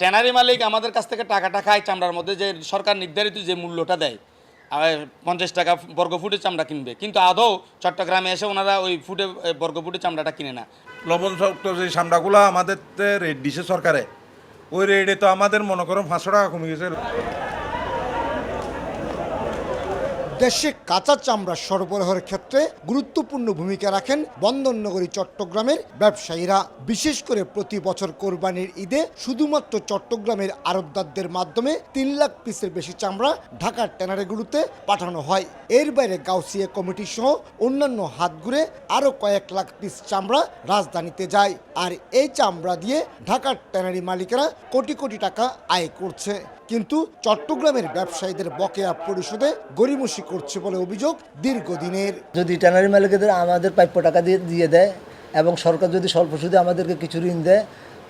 Tannery মালিক আমাদের কাছ থেকে টাকাটা খায় চামড়ার মধ্যে, যে সরকার নির্ধারিত যে মূল্যটা দেয়। পঞ্চাশ টাকা বর্গ ফুটে চামড়া কিনবে। কিন্তু আদৌ চট্টগ্রামে এসে ওনারা ওই ফুটে বর্গ ফুটে চামড়াটা কিনে না। লবণ শক্ত যে চামড়াগুলো আমাদের রেট দিছে সরকারে, ওই রেটে তো আমাদের মনে করো পাঁচশো টাকা কমে গেছে। দেশে কাঁচা চামড়া সরবরাহের ক্ষেত্রে গুরুত্বপূর্ণ ভূমিকা রাখেন বন্দরনগরী, চট্টগ্রামের ব্যবসায়ীরা। বিশেষ করে প্রতি বছর কোরবানির ঈদে শুধুমাত্র চট্টগ্রামের আড়তদারদের মাধ্যমে তিন লাখ পিসের বেশি চামড়া ঢাকার ট্যানারিগুলোতে পাঠানো হয়। এর বাইরে গাউসিয়া কমিটি সহ অন্যান্য হাত ঘুরে আরও কয়েক লাখ পিস চামড়া রাজধানীতে যায়। আর এই চামড়া দিয়ে ঢাকার ট্যানারি মালিকেরা কোটি কোটি টাকা আয় করছে। কিন্তু চট্টগ্রামের ব্যবসায়ীদের বকেয়া পরিশোধে গরিমসি করছে বলে অভিযোগ দীর্ঘদিনের। যদি ট্যানারি মালিকদের আমাদের প্রাপ্য টাকা দিয়ে দিয়ে দেয় এবং সরকার যদি স্বল্প সুদে আমাদেরকে কিছু ঋণ দেয়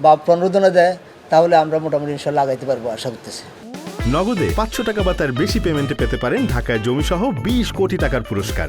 বা প্রণোদনা দেয় তাহলে আমরা মোটামুটি ইনশাল্লাহ লাগাইতে পারব আশা করতেছি। নগদে পাঁচশো টাকা বা তার বেশি পেমেন্টে পেতে পারেন ঢাকায় জমিসহ বিশ কোটি টাকার পুরস্কার।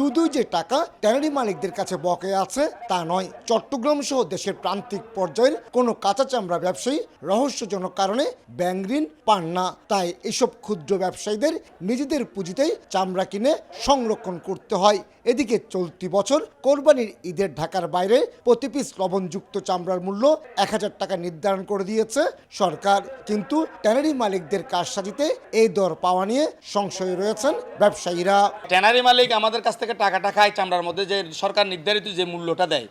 শুধু যে টাকা ট্যানারি মালিকদের কাছে বকে আছে, তা নয়, চট্টগ্রাম সহ দেশের প্রান্তিক পর্যায়ের কোনো কাঁচা চামড়া ব্যবসায়ী রহস্যজনক কারণে ব্যাংক ঋণ পান না। তাই এসব ক্ষুদ্র ব্যবসায়ীদের নিজেদের পুঁজিতেই চামড়া কিনে সংরক্ষণ করতে হয়। এদিকে চলতি বছর কোরবানির ঈদের ঢাকার বাইরে প্রতি পিস লবণযুক্ত চামড়ার মূল্য এক হাজার টাকা নির্ধারণ করে দিয়েছে সরকার। কিন্তু ট্যানারি মালিকদের কারসাজিতে এই দর পাওয়া নিয়ে সংশয়ে রয়েছেন ব্যবসায়ীরা। ট্যানারি মালিক আমাদের কাছ থেকে টাকাটা খায় চামড়ার মধ্যে যে সরকার নির্ধারিত যে মূল্যটা দেয়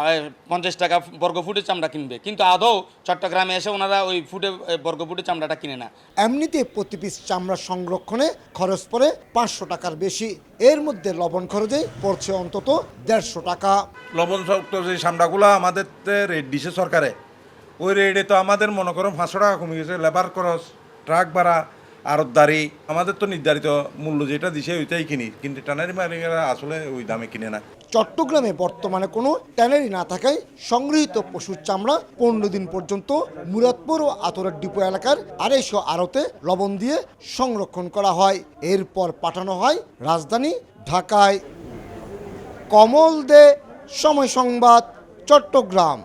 আর পঞ্চাশ টাকা বর্গ ফুটের চামড়া কিনবে। কিন্তু আদৌ চট্টগ্রামে এসে ওনারা ওই ফুটে বর্গ ফুটের চামড়াটা কিনে না। এমনিতে প্রতি পিস চামড়া সংরক্ষণে খরচ পড়ে পাঁচশো টাকার বেশি। এর মধ্যে লবণ খরচে পড়ছে অন্তত দেড়শো টাকা। লবণ শক্ত যে চামড়াগুলো আমাদের রেট দিছে সরকারে ওই রেটে তো আমাদের মনে করো পাঁচশো টাকা কমে গেছে লেবার খরচ ট্রাক ভাড়া আড়তদারি, আমাদের তো নির্ধারিত মূল্য যেটা দিছে ওইটাই কিনি, কিন্তু টানারি মালিকেরা আসলে ওই দামে কিনে না। চট্টগ্রামে বর্তমানে কোনো ট্যানারি না থাকায় সংগৃহীত পশুর চামড়া পনেরো দিন পর্যন্ত মুরাদপুর ও আতরের ডিপো এলাকার আড়াইশো আড়তে লবণ দিয়ে সংরক্ষণ করা হয়। এরপর পাঠানো হয় রাজধানী ঢাকায়। কমল দে, সময় সংবাদ, চট্টগ্রাম।